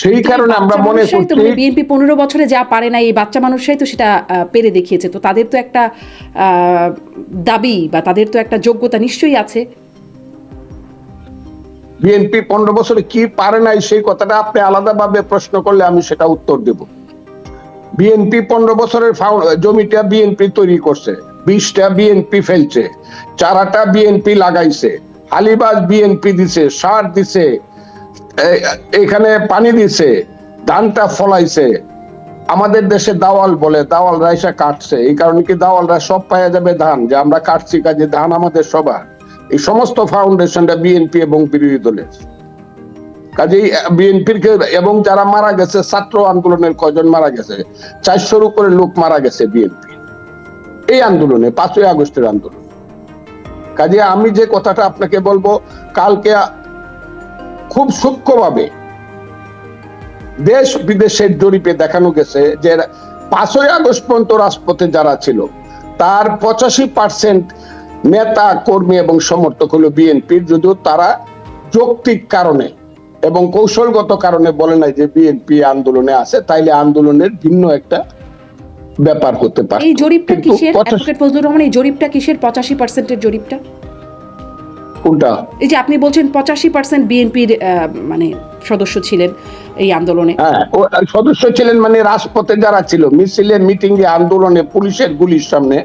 সেই কারণে আমরা মনে করছি বিএনপি পনেরো বছরে যা পারে না এই বাচ্চা মানুষরাই তো সেটা পেরে দেখিয়েছে। তো তাদের তো একটা দাবি বা তাদের তো একটা যোগ্যতা নিশ্চয়ই আছে। বিএনপি পনেরো বছরে কি পারে নাই সেই কথাটা আপনি আলাদাভাবে প্রশ্ন করলে আমি সেটা উত্তর দেব। বিএনপি পনেরো বছরের জমিটা বিএনপি তৈরি করছে বিশটা বিএনপি ফেলছে চারাটা বিএনপি লাগাইছে হালিবাজ বিএনপি দিছে সার দিছে এখানে পানি দিছে, ধানটা ফলাইছে। আমাদের দেশে দাওয়াল বলে, দাওয়াল রাইসা কাটছে। এই কারণে কি দাওয়ালরা সব পাওয়া যাবে ধান? যে আমরা কাটছি কাজে, ধান আমাদের সবার। এই সমস্ত ফাউন্ডেশনটা বিএনপি এবং বিরোধী দলের। কাজেই বিএনপির এবং যারা মারা গেছে, ছাত্র আন্দোলনের কয়জন মারা গেছে? চারশোর উপরে লোক মারা গেছে বিএনপি এই আন্দোলনে, পাঁচই আগস্টের আন্দোলন। কাজে আমি যে কথাটা আপনাকে বলব, কালকে খুব সূক্ষ্মভাবে দেশ বিদেশের জরিপে দেখানো গেছে যে পাঁচই আগস্ট পর্যন্ত রাজপথে যারা ছিল তার পঁচাশি পার্সেন্ট নেতা কর্মী এবং সমর্থক হলো বিএনপির। যদিও তারা যৌক্তিক কারণে এবং কৌশলগত কারণে বলে নাই যে বিএনপি আন্দোলনে আছে তাইলে আন্দোলনের ভিন্ন একটা ব্যাপার হতে পারে। এই জরিপটা কিসের? 85 অ্যাডভোকেট ফজলুর রহমান এই জরিপটা কিসের? পঁচাশি পার্সেন্টের জরিপটা? কোনটা? এই যে আপনি বলছেন পঁচাশি পার্সেন্ট বিএনপির মানে সদস্য ছিলেন এই আন্দোলনে। হ্যাঁ সদস্য ছিলেন মানে রাজপথে যারা ছিল মিছিলে মিটিং এ আন্দোলনে পুলিশের গুলির সামনে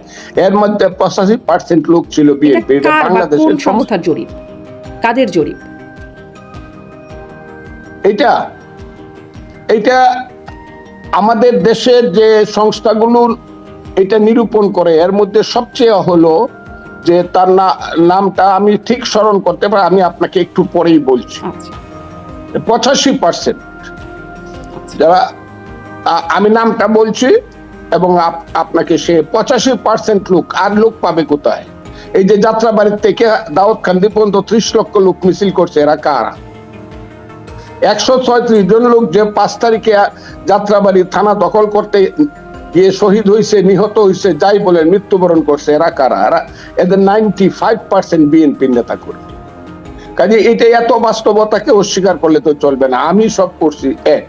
এর মধ্যে পঁচাশি পার্সেন্ট লোক ছিল বিএনপি বাংলাদেশের সংস্থার জরিপ? কাদের জরিপ? এটা এটা আমাদের দেশের যে সংস্থাগুলো এটা নিরূপণ করে এর মধ্যে সবচেয়ে হলো যে তার নামটা আমি ঠিক স্মরণ করতে পারি আমি আপনাকে একটু পরেই বলছি। আচ্ছা। পঁচাশি পার্সেন্ট। যারা আমি নামটা বলছি এবং আপনাকে সে পঁচাশি পার্সেন্ট লোক আর লোক পাবে কোথায়? এই যে যাত্রাবাড়ির থেকে দাউদকান্দি পর্যন্ত ত্রিশ লক্ষ লোক মিছিল করছে এরা কারা? একশো ছয়ত্রিশ জন লোক যে পাঁচ তারিখে যাত্রাবাড়ি থানা দখল করতে গিয়ে শহীদ হয়েছে নিহত হয়েছে যাই বলে মৃত্যুবরণ করছে, এরা কারা? এরা এদের নাইনটি ফাইভ পার্সেন্ট বিএনপি নেতা কর্মী। কাজে এটা এত বাস্তবতাকে অস্বীকার করলে তো চলবে না। আমি সব করছি এক।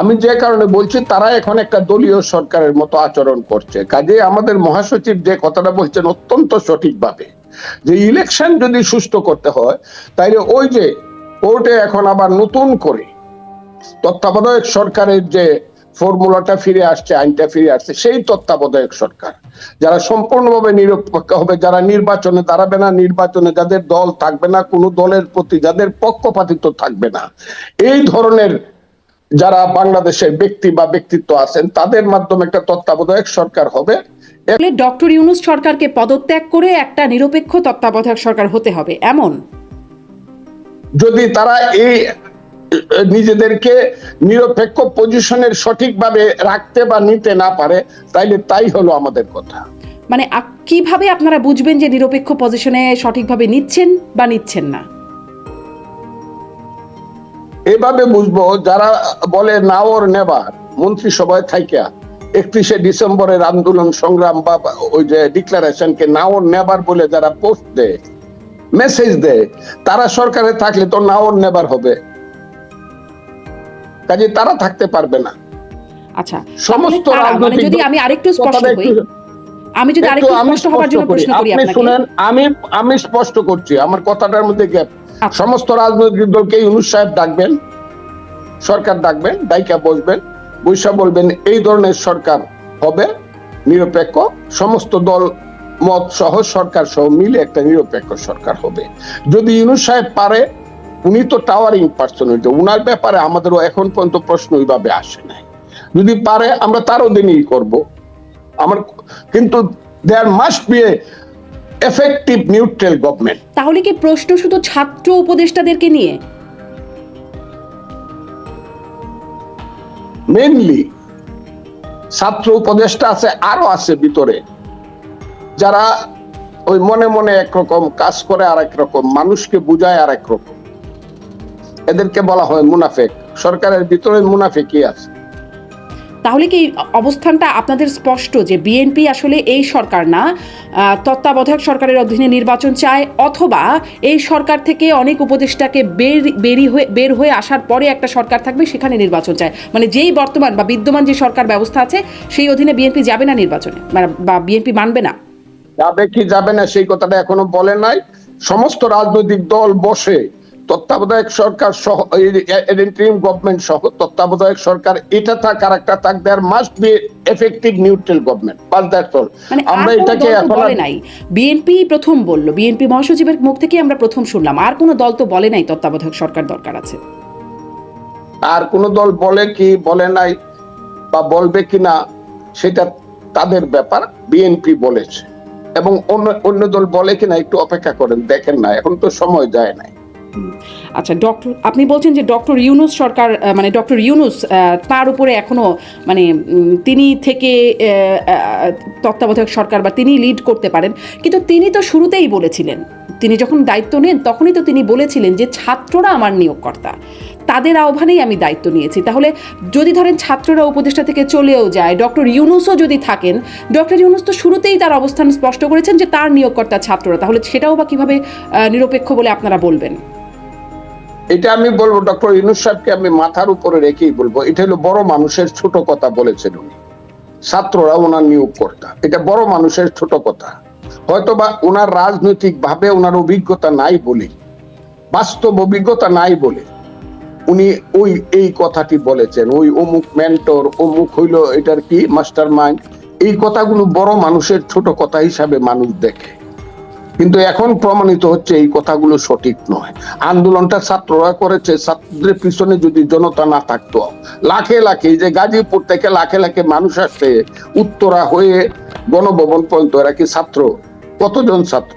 আমি যে কারণে বলছি, তারা এখন একটা দলীয় সরকারের মতো আচরণ করছে। কাজে আমাদের মহাসচিব যে কথাটা বলছেন অত্যন্ত সঠিকভাবে। যে ইলেকশন যদি সুস্থ করতে হয়, তাইলে ওই যে কোর্টে এখন আবার নতুন করে তত্ত্বাবধায়ক সরকারের যে ফর্মুলাটা ফিরে আসছে আইনটা ফিরে আসছে সেই তত্ত্বাবধায়ক সরকার। যারা সম্পূর্ণভাবে নিরপেক্ষ হবে যারা নির্বাচনে দাঁড়াবে না নির্বাচনে যাদের দল থাকবে না কোনো দলের প্রতি যাদের পক্ষপাতিত্ব থাকবে না এই ধরনের যারা বাংলাদেশের ব্যক্তি বা ব্যক্তিত্ব আছেন তাদের মাধ্যমে একটা তত্ত্বাবধায়ক সরকার হবে। ডক্টর ইউনুস সরকারকে পদত্যাগ করে একটা নিরপেক্ষ তত্ত্বাবধায়ক সরকার হতে হবে এমন? যদি তারা এই নিজেদেরকে নিরপেক্ষ পজিশনের সঠিকভাবে রাখতে বা নিতে না পারে তাইলে তাই হলো আমাদের কথা। মানে কীভাবে আপনারা বুঝবেন যে নিরপেক্ষ পজিশনে সঠিকভাবে নিচ্ছেন বা নিচ্ছেন না? এভাবে বুঝব যারা বলে নাওর নেবার মন্ত্রিসভায় থাইকা একত্রিশে ডিসেম্বরের আন্দোলন সংগ্রাম বা ওই যে ডিক্লারেশনকে নাওর নেবার বলে যারা পোস্ট দেয় মেসেজ দেয় তারা সরকারে থাকলে তো নাওর নেবার হবে। কাজে তারা থাকতে পারবে না। আচ্ছা সমস্ত কারা? মানে রাজনৈতিক যদি আমি আরেকটু স্পষ্ট হই আমি যদি আরেকটু স্পষ্ট হওয়ার জন্য প্রশ্ন করি আপনি আপনাকে। শুনেন আমি আমি স্পষ্ট করছি। আমার কথাটার মধ্যে গ্যাপ আচ্ছা। সমস্ত রাজনৈতিক দলকে ইউনুস সাহেব ডাকবেন সরকার ডাকবেন ডাইকা বসবেন বৈশা বলবেন এই ধরনের সরকার হবে নিরপেক্ষ। সমস্ত দল মত সহ সরকার সহ মিলে একটা নিরপেক্ষ সরকার হবে। যদি ইউনুস সাহেব পারে উনি তো টাওয়ারিং পার্সোনালিটি উনার ব্যাপারে আমাদেরও এখন পর্যন্ত প্রশ্ন ওইভাবে আসে নাই। যদি পারে আমরা তার অধীনেই করব। আমার কিন্তু there must be effective neutral government তাহলে কি প্রশ্ন শুধু ছাত্র উপদেষ্টাদেরকে নিয়ে? মেনলি ছাত্র উপদেষ্টা আছে আরও আছে ভিতরে। যারা ওই মনে মনে একরকম কাজ করে আর রকম মানুষকে বুঝায় আর রকম। এদেরকে বলা হয় মুনাফেক। সরকারের ভিতরে মুনাফেকই আছে। তাহলে কি অবস্থানটা আপনাদের স্পষ্ট যে বিএনপি আসলে এই সরকার না তত্ত্বাবধায়ক সরকারের অধীনে নির্বাচন চায় অথবা এই সরকার থেকে অনেক উপদেষ্টাকে বের বেরি হয়ে বের হয়ে আসার পরে একটা সরকার থাকবে সেখানে নির্বাচন চায়। মানে যেই বর্তমান বা বিদ্যমান যে সরকার ব্যবস্থা আছে সেই অধীনে বিএনপি যাবে না নির্বাচনে মানে- বা বিএনপি মানবে না। যাবে কি যাবে না সেই কথাটা এখনও বলে নাই। সমস্ত রাজনৈতিক দল বসে তত্ত্বাবধায়ক সরকার সহ ইন্টারিম গভর্নমেন্ট সহ তত্ত্বাবধায়ক সরকার এটা থাক আর একটা থাক there must be effective neutral government bus that's all. মানে আমরা এটাকে এখন নাই। বিএনপি প্রথম বলল বিএনপি মহাসচিবের মুখ থেকে আমরা প্রথম শুনলাম আর কোনো দল তো বলে নাই তত্ত্বাবধায়ক সরকার দরকার আছে। আর কোন দল বলে কি বলে নাই বা বলবে কিনা সেটা তাদের ব্যাপার বিএনপি বলেছে। এবং অন্য অন্য দল বলে কিনা একটু অপেক্ষা করেন দেখেন না এখন তো সময় যায় নাই। আচ্ছা ডক্টর, আপনি বলছেন যে ডক্টর ইউনুস সরকার মানে ডক্টর ইউনুস তার উপরে এখনও মানে তিনি থেকে তত্ত্বাবধায়ক সরকার বা তিনি লিড করতে পারেন। কিন্তু তিনি তো শুরুতেই বলেছিলেন, তিনি যখন দায়িত্ব নেন, তখনই তো তিনি বলেছিলেন যে ছাত্ররা আমার নিয়োগকর্তা। তাদের আহ্বানেই আমি দায়িত্ব নিয়েছি। তাহলে যদি ধরেন ছাত্ররা উপদেষ্টা থেকে চলেও যায়, ডক্টর ইউনুসও যদি থাকেন, ডক্টর ইউনুস তো শুরুতেই তার অবস্থান স্পষ্ট করেছেন যে তার নিয়োগকর্তা ছাত্ররা। তাহলে সেটাও বা কীভাবে নিরপেক্ষ বলে আপনারা বলবেন? এটা আমি বলব, ডক্টর ইউনুস সাহেবকে আমি মাথার উপরে রেখেই বলব, এটা হলো বড় মানুষের ছোট কথা বলেছেন উনি। ছাত্ররা ওনার নিয়োগ কর্তা এটা বড় মানুষের ছোট কথা। হয়তো বা ওনার রাজনৈতিক ভাবে ওনার অভিজ্ঞতা নাই বলে, বাস্তব অভিজ্ঞতা নাই বলে উনি ওই, এই কথাটি বলেছেন। ওই অমুক মেন্টর অমুক হইল এটার কি মাস্টার মাইন্ড এই কথাগুলো বড় মানুষের ছোট কথা হিসাবে মানুষ দেখে। কিন্তু এখন প্রমাণিত হচ্ছে এই কথাগুলো সঠিক নয়। আন্দোলনটা ছাত্ররা করেছে, ছাত্রদের পিছনে যদি জনতা না থাকতো, লাখে লাখে যে গাজীপুর থেকে লাখে লাখে মানুষ আসছে, উত্তরা হয়ে গণভবন পর্যন্ত, এরা কি ছাত্র? কতজন ছাত্র?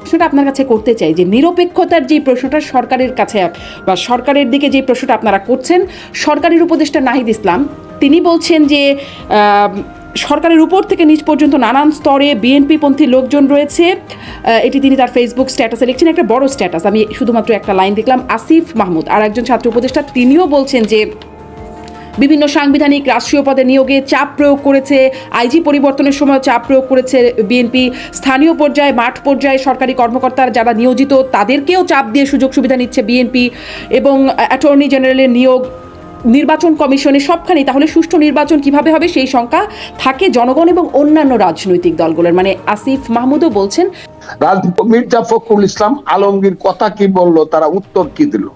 প্রশ্নটা আপনার কাছে করতে চাই যে নিরপেক্ষতার যে প্রশ্নটা সরকারের কাছে বা সরকারের দিকে যে প্রশ্নটা আপনারা করছেন, সরকারের উপদেষ্টা নাহিদ ইসলাম, তিনি বলছেন যে সরকারের উপর থেকে নিচ পর্যন্ত নানান স্তরে বিএনপি পন্থী লোকজন রয়েছে। এটি তিনি তার ফেসবুক স্ট্যাটাসে লিখছেন, একটা বড় স্ট্যাটাস আমি শুধুমাত্র একটা লাইন দেখলাম, আসিফ মাহমুদ। আর একজন ছাত্র উপদেষ্টা, তিনিও বলছেন যে, বিভিন্ন সাংবিধানিক রাষ্ট্রীয় পদে নিয়োগে চাপ প্রয়োগ করেছে, আইজি পরিবর্তনের সময় চাপ প্রয়োগ করেছে বিএনপি। স্থানীয় পর্যায়ে, মাঠ পর্যায়ে সরকারি কর্মকর্তার যারা নিয়োজিত, তাদেরকেও চাপ দিয়ে সুযোগ সুবিধা নিচ্ছে বিএনপি এবং অ্যাটর্নি জেনারেলের নিয়োগ। নির্বাচন কমিশনে সবখানেই, তাহলে সুষ্ঠু নির্বাচন কীভাবে হবে? সেই শঙ্কা থাকে জনগণ এবং অন্যান্য রাজনৈতিক দলগুলোর। মানে আসিফ মাহমুদও বলছেন মির্জা ফখরুল ইসলাম আলমগীর কথা কি বলল, তারা উত্তর কি দিল?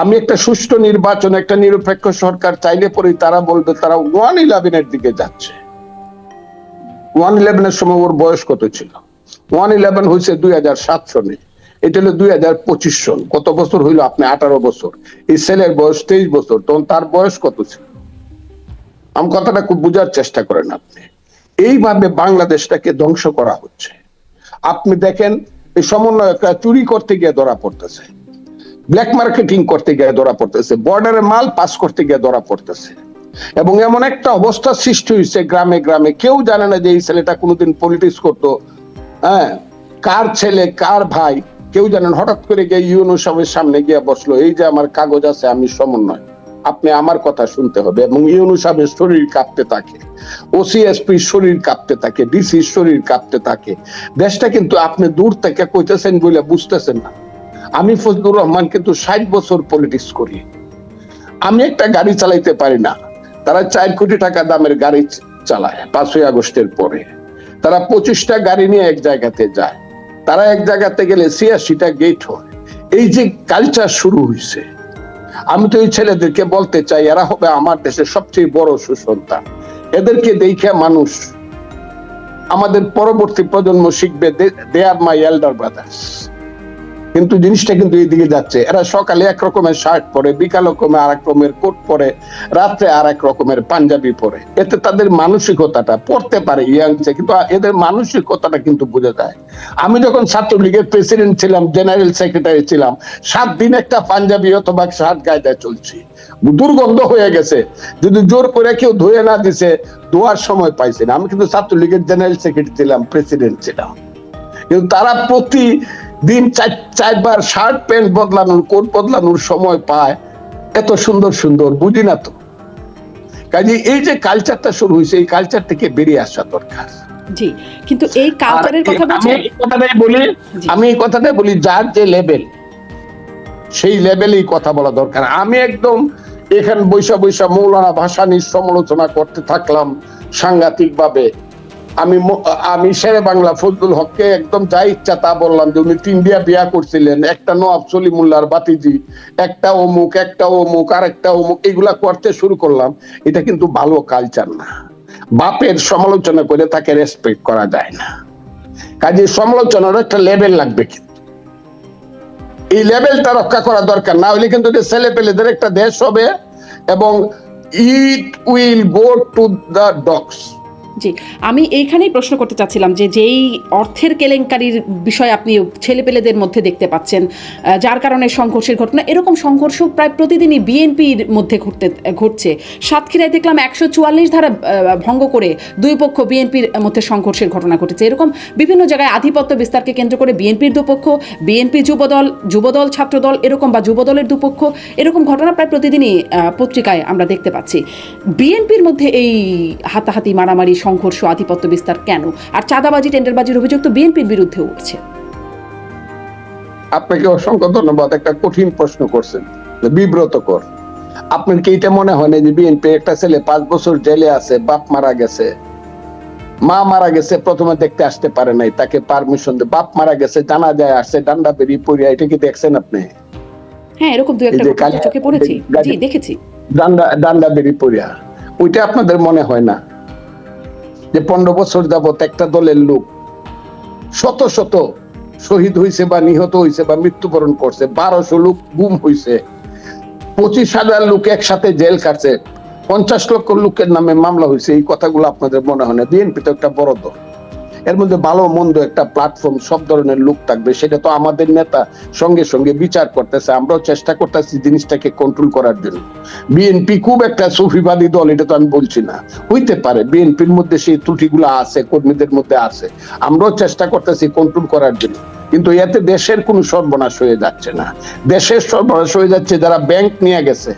আমি একটা সুষ্ঠু নির্বাচন, একটা নিরপেক্ষ সরকার চাইলে পরে তারা বলবে, তারা ওয়ান ইলেভেনের দিকে যাচ্ছে। ওয়ান ইলেভেনের সময় ওর বয়স কত ছিল? ওয়ান ইলেভেন হয়েছে দুই হাজার সাত সনে এটা হলো দুই হাজার পঁচিশ সন কত বছর হইল আপনি? আঠারো বছর। এই ছেলের বয়স তেইশ বছর, তখন তার বয়স কত ছিল? আমি কথাটা খুব বোঝার চেষ্টা করেন আপনি। এইভাবে বাংলাদেশটাকে ধ্বংস করা হচ্ছে। আপনি দেখেন, এই সমন্বয়করা চুরি করতে গিয়ে ধরা পড়তেছে। ব্ল্যাক মার্কেটিং করতে গিয়ে ধরা পড়তেছে। বর্ডারে মাল পাস করতে গিয়ে ধরা পড়তেছে। এবং এমন একটা অবস্থা সৃষ্টি হয়েছে গ্রামে গ্রামে। কেউ জানে না যে এই ছেলেটা কোনোদিন পলিটিক্স করতো। হ্যাঁ কার ছেলে, কার ভাই কেউ জানেন হঠাৎ করে গিয়ে ইউনো সবের সামনে গিয়ে বসল, এই যে আমার কাগজ আছে, আমি সমন্বয়। আপনি আমার কথা শুনতে হবে এবং ইউনু সাহেবের শরীর কাঁপতে থাকে ওসিএসপি শরীর কাঁপতে থাকে ডিসি শরীর কাঁপতে থাকে। দেশটা কিন্তু আপনি দূর থেকে কইতেছেন বলে বুঝতেছেন না। আমি ফজলুর রহমান কিন্তু ষাট বছর পলিটিক্স করি। আমি একটা গাড়ি চালাইতে পারি না। তারা চার কোটি টাকা দামের গাড়ি চালায় পাঁচই আগস্টের পরে। তারা পঁচিশটা গাড়ি নিয়ে এক জায়গাতে যায়। তারা এক জায়গাতে গেলে ছিয়াশিটা গেট হয়। এই যে কালচার শুরু হয়েছে আমি তো এই ছেলেদেরকে বলতে চাই, এরা হবে আমার দেশের সবচেয়ে বড় সুসন্তান। এদেরকে দেখে মানুষ আমাদের পরবর্তী প্রজন্ম শিখবে দে আর মাই এল্ডার ব্রাদার্স কিন্তু জিনিসটা কিন্তু এইদিকে যাচ্ছে। এরা সকালে এক রকমের শার্ট পরে, বিকাল রকমের আর এক রকমের কোট পরে, রাত্রে আর এক রকমের পাঞ্জাবি পরে। এতে তাদের মানসিকতাটা পড়তে পারে ইয়াংসে কিন্তু এদের মানসিকতাটা কিন্তু বোঝা যায়। আমি যখন ছাত্রলীগের প্রেসিডেন্ট ছিলাম জেনারেল সেক্রেটারি ছিলাম, সাত দিন একটা পাঞ্জাবি অথবা শার্ট গায়ে চলছি। দুর্গন্ধ হয়ে গেছে। যদি জোর করে কেউ ধুয়ে না দিছে, ধোয়ার সময় পাইছে না। আমি কিন্তু ছাত্রলীগের জেনারেল সেক্রেটারি ছিলাম প্রেসিডেন্ট ছিলাম। কিন্তু তারা প্রতি দিন চার চারবার শার্ট প্যান্ট বদলানোর কোট বদলানোর সময় পায়। এত সুন্দর সুন্দর বুঝি না তো? কাজে এই যে কালচারটা শুরু হয়েছে এই কালচার থেকে বেরিয়ে আসা দরকার। জি কিন্তু এই কালচারের কথা আমি এই কথাটাই বলি আমি এই কথাটাই বলি যার যে লেভেল সেই লেভেলেই কথা বলা দরকার। আমি একদম এখানে বৈশা বৈশা মৌলানা ভাসানির সমালোচনা করতে থাকলাম সাংঘাতিক ভাবে আমি আমি শেরে বাংলা ফজলুল হককে একদম যা ইচ্ছা তা বললাম যে উনি তিনডিয়া বিয়া করছিলেন, একটা নবাব সলিমুল্লাহর বাতিজি, একটা অমুক একটা অমুক আর একটা অমুক এগুলা করতে শুরু করলাম। এটা কিন্তু ভালো কালচার না। বাপের সমালোচনা করে তাকে রেসপেক্ট করা যায় না। কাজে সমালোচনার একটা লেভেল লাগবে কিন্তু। এই লেভেলটা রক্ষা করা দরকার, না হলে কিন্তু ছেলে পেলেদের একটা দেশ হবে এবং it will go to the dogs জি, আমি এইখানেই প্রশ্ন করতে চাচ্ছিলাম যে যেই অর্থের কেলেঙ্কারির বিষয় আপনি ছেলেপেলেদের মধ্যে দেখতে পাচ্ছেন যার কারণে সংঘর্ষের ঘটনা, এরকম সংঘর্ষ প্রায় প্রতিদিনই বিএনপির মধ্যে ঘটতে, ঘটছে। সাতক্ষীরায় দেখলাম একশো চুয়াল্লিশ ধারা ভঙ্গ করে দুই পক্ষ বিএনপির মধ্যে সংঘর্ষের ঘটনা ঘটেছে। এরকম বিভিন্ন জায়গায় আধিপত্য বিস্তারকে কেন্দ্র করে বিএনপির দুপক্ষ, বিএনপি যুবদল যুবদল ছাত্রদল, এরকম বা যুবদলের দুপক্ষ, এরকম ঘটনা প্রায় প্রতিদিনই পত্রিকায় আমরা দেখতে পাচ্ছি। বিএনপির মধ্যে এই হাতাহাতি মারামারি সংঘর্ষ আধিপত্য বিস্তার কেন? আর চাঁদাবাজি টেন্ডারবাজির অভিযোগ তো বিএনপির বিরুদ্ধেও উঠছে। আপনাকে অসংখ্য ধন্যবাদ একটা কঠিন প্রশ্ন করছেন বিব্রতকর। আপনার কি এটা মনে হয় না যে বিএনপি একটা ছেলে পাঁচ বছর জেলে আছে বাপ মারা গেছে? মা মারা গেছে প্রথমে দেখতে আসতে পারে নাই তাকে পারমিশন দিয়ে বাপ মারা গেছে জানা যায় আসছে ডান্ডা বেরিয়ে পড়িয়া এটা কি দেখছেন আপনি? হ্যাঁ এরকম দু একটা চোখে পড়েছি। জি দেখেছি। ডান্ডা ডান্ডা বেরিয়ে পড়িয়া ওইটা আপনাদের মনে হয় না? যে পনেরো বছর যাবত একটা দলের লোক শত শত শহীদ হয়েছে বা নিহত হয়েছে বা মৃত্যুবরণ করছে, বারোশো লোক গুম হয়েছে পঁচিশ হাজার লোক একসাথে জেল কাটছে পঞ্চাশ লক্ষ লোকের নামে মামলা হয়েছে এই কথাগুলো আপনাদের মনে হয় না। বিএনপি তো একটা বড় দল। এর মধ্যে ভালো মন্দ একটা প্ল্যাটফর্ম সব ধরনের লোক থাকবে, সেটা তো আমাদের নেতা সঙ্গে সঙ্গে বিচার করতেছে। আমরাও চেষ্টা করতেছি জিনিসটাকে কন্ট্রোল করার জন্য। বিএনপি খুব একটা সুফিবাদী দল, এটা তো আমি বলছি না। হইতে পারে বিএনপির মধ্যে সেই ত্রুটিগুলো আছে, কর্মীদের মধ্যে আছে। আমরাও চেষ্টা করতেছি কন্ট্রোল করার জন্য। কিন্তু এতে দেশের কোনো সর্বনাশ হয়ে যাচ্ছে না। দেশের সর্বনাশ হয়ে যাচ্ছে যারা ব্যাংক নিয়ে গেছে।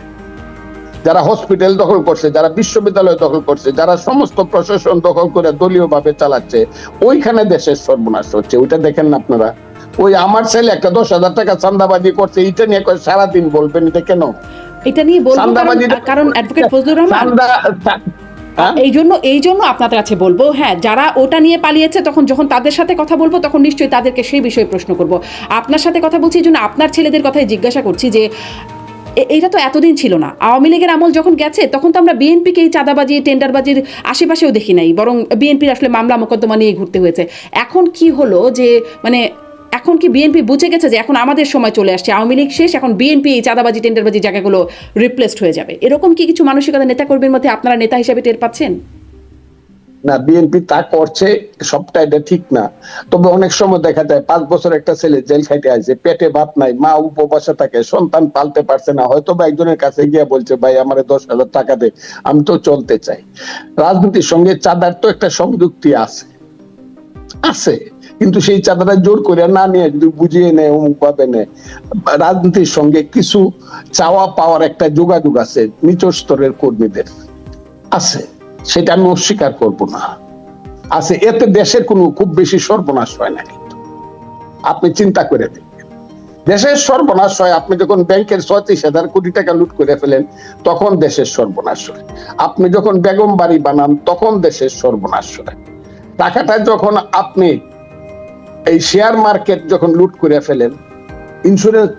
যারা হসপিটাল দখল করছে যারা বিশ্ববিদ্যালয় দখল করছে যারা সমস্ত প্রশাসন দখল করে দলীয় ভাবে চালাচ্ছে ওইখানে দেশের সর্বনাশ হচ্ছে। ওইটা দেখেন না আপনারা? ওই আমার ছেলে একটা দশ হাজার টাকা চান্দাবাজি করছে এইটা নিয়ে সারাদিন বলবেন এটা কেন? এটা নিয়ে বলব কারণ- অ্যাডভোকেট ফজলুর রহমান হ্যাঁ? এই জন্য এই জন্য আপনাদের কাছে বলব হ্যাঁ যারা ওটা নিয়ে পালিয়েছে তখন যখন তাদের সাথে কথা বলব তখন নিশ্চয়ই তাদেরকে সেই বিষয়ে প্রশ্ন করব। আপনার সাথে কথা বলছি এই জন্য আপনার ছেলেদের কথাই জিজ্ঞাসা করছি যে এইটা তো এতদিন ছিল না। আওয়ামী লীগের আমল যখন গেছে, তখন তো আমরা বিএনপিকে এই চাঁদাবাজি, টেন্ডারবাজির আশেপাশেও দেখি নাই, বরং বিএনপির আসলে মামলা মোকদ্দমা নিয়ে ঘুরতে হয়েছে। এখন কি হলো যে মানে এখন কি বিএনপি বুঝে গেছে যে এখন আমাদের সময় চলে আসছে, আওয়ামী লীগ শেষ, এখন বিএনপি এই চাঁদাবাজি টেন্ডারবাজি জায়গাগুলো রিপ্লেসড হয়ে যাবে? এরকম কি কিছু মানসিকতা নেতাকর্মীর মধ্যে আপনারা নেতা হিসেবে টের পাচ্ছেন? না বিএনপি তা করছে, সবটা এটা ঠিক না। তবে অনেক সময় দেখা যায়, পাঁচ বছর একটা ছেলে জেল খাইতে আছে পেটে ভাত নাই, মা উপবাসে থাকে, সন্তান পালতে পারছে না, হয়তো বা একজনের কাছে গিয়ে বলছে, ভাই, আমার দশ হাজার টাকা দে, আমি তো চলতে চাই। রাজনীতির সঙ্গে চাঁদার তো একটা সংযুক্তি আছে। আছে, কিন্তু সেই চাঁদাটা জোর করে না নিয়ে যদি বুঝিয়ে নেয় অমুক ভাবে নেয়, রাজনীতির সঙ্গে কিছু চাওয়া পাওয়ার একটা যোগাযোগ আছে, নিচ স্তরের কর্মীদের। আছে। সেটা আমি অস্বীকার করব না। আছে এতে দেশের কোনো খুব বেশি সর্বনাশ হয় না কিন্তু। আপনি চিন্তা করে দেখবেন। দেশের সর্বনাশ হয়, আপনি যখন ব্যাংকের ছত্রিশ হাজার কোটি টাকা লুট করে ফেলেন, তখন দেশের সর্বনাশ হয়। আপনি যখন বেগম বাড়ি বানান, তখন দেশের সর্বনাশ হয়। টাকাটা যখন আপনি এই শেয়ার মার্কেট যখন লুট করে ফেলেন ইন্স্যুরেন্স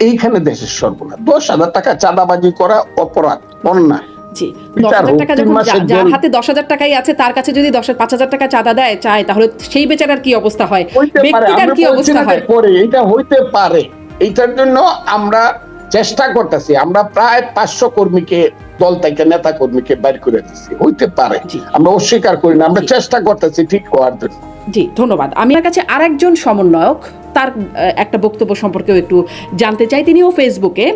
এইখানে দেশের সর্বনাশ। দশ হাজার টাকা চাঁদাবাজি করা অপরাধ, অন্যায়। জি দশ হাজার টাকা যখন যার হাতে দশ হাজার টাকাই আছে তার কাছে যদি দশ পাঁচ হাজার টাকা চাঁদা দেয় চায় তাহলে সেই বেচারার কি অবস্থা হয়? ব্যক্তিটার কি অবস্থা হয়? এটা হইতে পারে। এইটার জন্য আমরা চেষ্টা করতেছি আমরা প্রায় পাঁচশো কর্মীকে দল থেকে নেতা কর্মীকে বাইর করে দিচ্ছি হইতে পারে। আমরা অস্বীকার করি না আমরা চেষ্টা করতেছি ঠিক হওয়ার জন্য। জি ধন্যবাদ। আমি আমার কাছে আরেকজন সমন্বয়ক তার একটা বক্তব্য সম্পর্কেও একটু জানতে চাই। তিনিও ফেসবুকে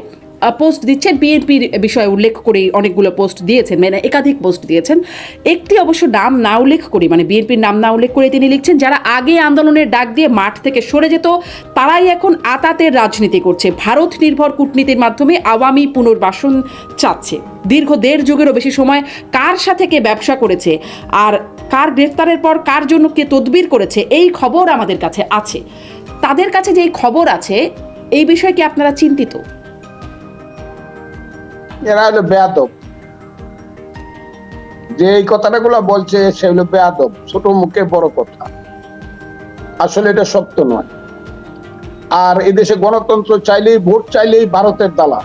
পোস্ট দিচ্ছেন। বিএনপির বিষয়ে উল্লেখ করে অনেকগুলো পোস্ট দিয়েছেন মানে একাধিক পোস্ট দিয়েছেন। একটি অবশ্য নাম না উল্লেখ করে মানে বিএনপির নাম না উল্লেখ করে তিনি লিখছেন, যারা আগে আন্দোলনের ডাক দিয়ে মাঠ থেকে সরে যেত, তারাই এখন আতাতের রাজনীতি করছে। ভারত নির্ভর কূটনীতির মাধ্যমে আওয়ামী পুনর্বাসন চাচ্ছে। দীর্ঘ দেড় যুগেরও বেশি সময় কার সাথে কে ব্যবসা করেছে, আর কার গ্রেফতারের পর কার জন্য কে তদবির করেছে, এই খবর আমাদের কাছে আছে। তাদের কাছে যে খবর আছে, এই বিষয়ে কি আপনারা চিন্তিত? এরা হলো বেয়াদব। যে এই কথাটা কথাটাগুলো বলছে, সে হলো বেয়াদব। ছোট মুখে বড় কথা। আসলে এটা সত্য নয়। আর এদেশে গণতন্ত্র চাইলেই, ভোট চাইলেই ভারতের দালাল।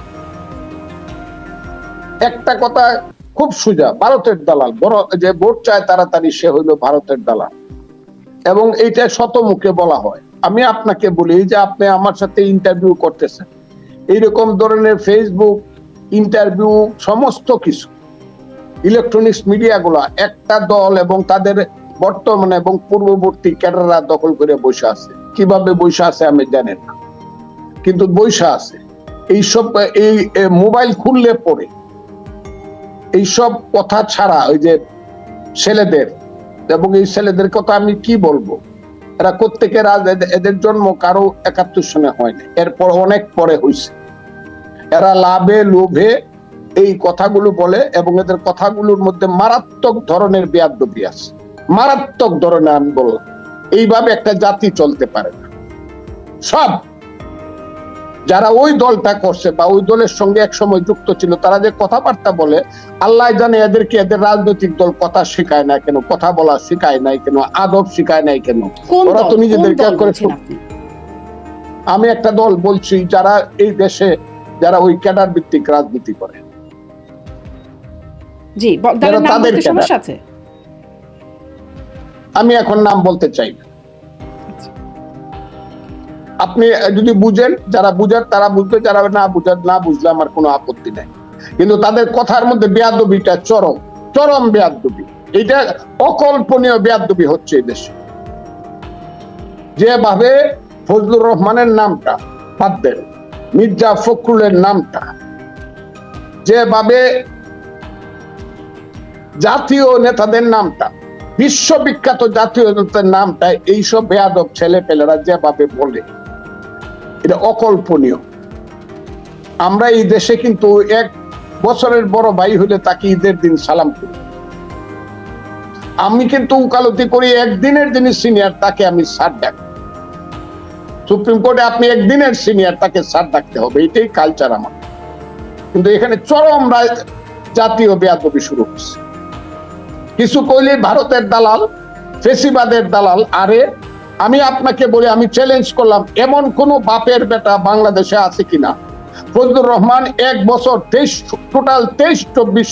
একটা কথা খুব সোজা, ভারতের দালাল। যে ভোট চায় তাড়াতাড়ি, সে হইল ভারতের দালাল। এবং এইটা শত মুখে বলা হয়। আমি আপনাকে বলি যে আপনি আমার সাথে ইন্টারভিউ করতেছেন, এইরকম ধরনের ফেসবুক ইন্টারভিউ সমস্ত কিছু। ইলেকট্রনিক্স মিডিয়া গুলা, একটা দল এবং তাদের বর্তমানে এবং পূর্ববর্তী ক্যাডাররা দখল করে বসে আছে। কীভাবে বসে আছে আমি জানি না। কিন্তু বসে আছে। এইসব, এই মোবাইল খুললে পরে এইসব কথা ছাড়া ওই যে ছেলেদের, এবং এই ছেলেদের কথা আমি কি বলব? এরা প্রত্যেকের এদের জন্ম কারও একাত্তর সনে হয়নি। এরপর অনেক পরে হয়েছে এরা লাভে লোভে এই কথাগুলো বলে এবং এদের কথাগুলোর মধ্যে মারাত্মক ধরনের বেয়াদবি আছে। মারাত্মক ধরনের আমি বললাম এইভাবে একটা জাতি চলতে পারে না। সব যারা ওই দলটা করছে বা ওই দলের সঙ্গে এক সময় যুক্ত ছিল তারা যে কথাবার্তা বলে আল্লাহ জানে এদেরকে এদের রাজনৈতিক দল কথা শেখায় না কেন কথা বলা শেখায় নাই কেন আদব শেখায় নাই কেন? ওরা তো নিজেদেরকে আমি একটা দল বলছি যারা এই দেশে যারা ওই ক্যাডার ভিত্তিক রাজনীতি করে। জি তাদের সমস্যা আছে? আমি এখন নাম বলতে চাই না। আপনি যদি বুঝেন যারা বুঝার তারা বুঝবে যারা না বুঝার না বুঝলে আমার কোনো আপত্তি নেই। কিন্তু তাদের কথার মধ্যে বেয়াদবিটা চরম চরম বেয়াদবি। এটা অকল্পনীয় বেয়াদবি হচ্ছে এই দেশে। যেভাবে ফজলুর রহমানের নামটা বাদ দেন মির্জা ফখরুলের নামটা। যেভাবে জাতীয় নেতাদের নামটা, বিশ্ববিখ্যাত জাতীয় নেতাদের নামটা, এইসব বেয়াদব ছেলে পেলেরা যেভাবে বলে, এটা অকল্পনীয়। আমরা এই দেশে কিন্তু এক বছরের বড় ভাই হলে তাকে ঈদের দিন সালাম করি। আমি কিন্তু উকালতি করি, একদিনের যিনি সিনিয়র তাকে আমি সার ডাক সুপ্রিম কোর্টে আপনি একদিনের সিনিয়র তাকে সার ডাকতে হবে। এটাই কালচার আমার। কিন্তু এখানে চরম জাতীয় বেয়াদবি শুরু হচ্ছে কিছু কইলে ভারতের দালাল, ফেসিবাদের দালাল, আরে আমি আপনাকে বলি, আমি চ্যালেঞ্জ করলাম, এমন কোন বাপের বেটা বাংলাদেশে আছে কিনা? ফজলুর রহমান এক বছর তেইশ টোটাল তেইশ, চব্বিশ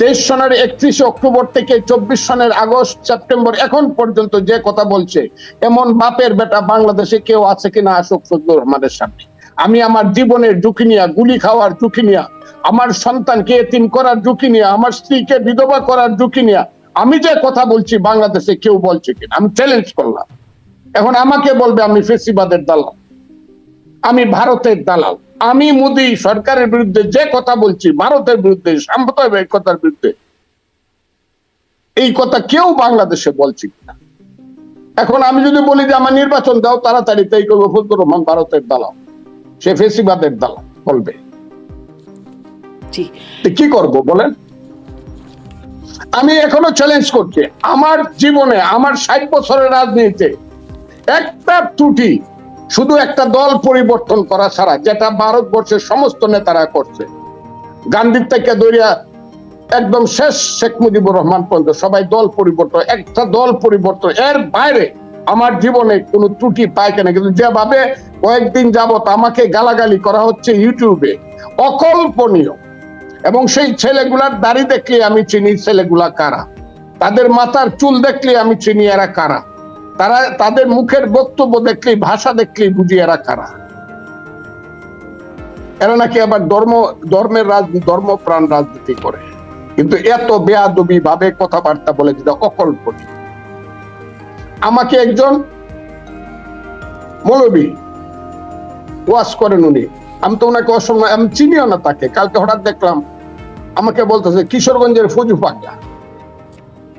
তেইশ সনের একত্রিশে অক্টোবর থেকে চব্বিশ সনের আগস্ট, সেপ্টেম্বর এখন পর্যন্ত যে কথা বলছে, এমন বাপের বেটা বাংলাদেশে কেউ আছে কিনা আসুক ফজলুর রহমানের সামনে? আমি আমার জীবনের ঝুঁকি নিয়ে, গুলি খাওয়ার ঝুঁকি নিয়ে, আমার সন্তানকে এতিম করার ঝুঁকি নিয়ে, আমার স্ত্রীকে বিধবা করার ঝুঁকি নিয়ে, আমি যে কথা বলছি বাংলাদেশে কেউ বলছে কিনা? আমি চ্যালেঞ্জ করলাম। এখন আমাকে বলবে আমি ফেসিবাদের দালাল। আমি ভারতের দালাল। আমি মোদি সরকারের বিরুদ্ধে যে কথা বলছি ভারতের বিরুদ্ধে সাম্প্রদায়িকতার বিরুদ্ধে এই কথা কেউ বাংলাদেশে বলছে কিনা? এখন আমি যদি বলি যে আমার নির্বাচন দাও তাড়াতাড়ি তাই করব ফজলুর রহমান ভারতের দালাল। সে ফেসিবাদের দালাল বলবে। কি করব বলেন? আমি এখনও চ্যালেঞ্জ করছি আমার জীবনে আমার ষাট বছরের রাজনীতিতে একটা ত্রুটি শুধু একটা দল পরিবর্তন করা ছাড়া, যেটা ভারতবর্ষের সমস্ত নেতারা করছে। গান্ধীর থেকে দরিয়া একদম শেষ শেখ মুজিবুর রহমান পর্যন্ত সবাই দল পরিবর্তন, একটা দল পরিবর্তন। এর বাইরে আমার জীবনে কোনো ত্রুটি পায় কেনা, কিন্তু যেভাবে কয়েকদিন যাবত আমাকে গালাগালি করা হচ্ছে ইউটিউবে অকল্পনীয়। এবং সেই ছেলেগুলার দাড়ি দেখলে আমি চিনি ছেলেগুলা কারা? তাদের মাথার চুল দেখলে আমি চিনি এরা কারা? তারা তাদের মুখের বক্তব্য দেখলেই, ভাষা দেখলেই বুঝি এরা কারা? এরা নাকি আবার ধর্ম, ধর্মের রাজনীতি ধর্ম প্রাণ রাজনীতি করে। কিন্তু এত বেয়াদবি, ভাবে কথাবার্তা বলে যেটা অকল্পনীয়। আমাকে একজন মৌলবী ওয়াশ করেন উনি। আমি তো ওনাকে অসময় আমি চিনিও না তাকে। কালকে হঠাৎ দেখলাম, আমাকে বলতেছে, কিশোরগঞ্জের ফজু পাগলা।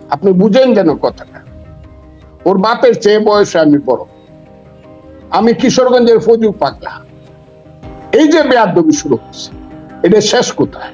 আপনি বুঝেন যেন কথাটা। ওর বাপের চেয়ে বয়সে আমি বড়। আমি কিশোরগঞ্জের ফজু পাগলা। এই যে বেয়াদবি শুরু হচ্ছে এটা শেষ কোথায়?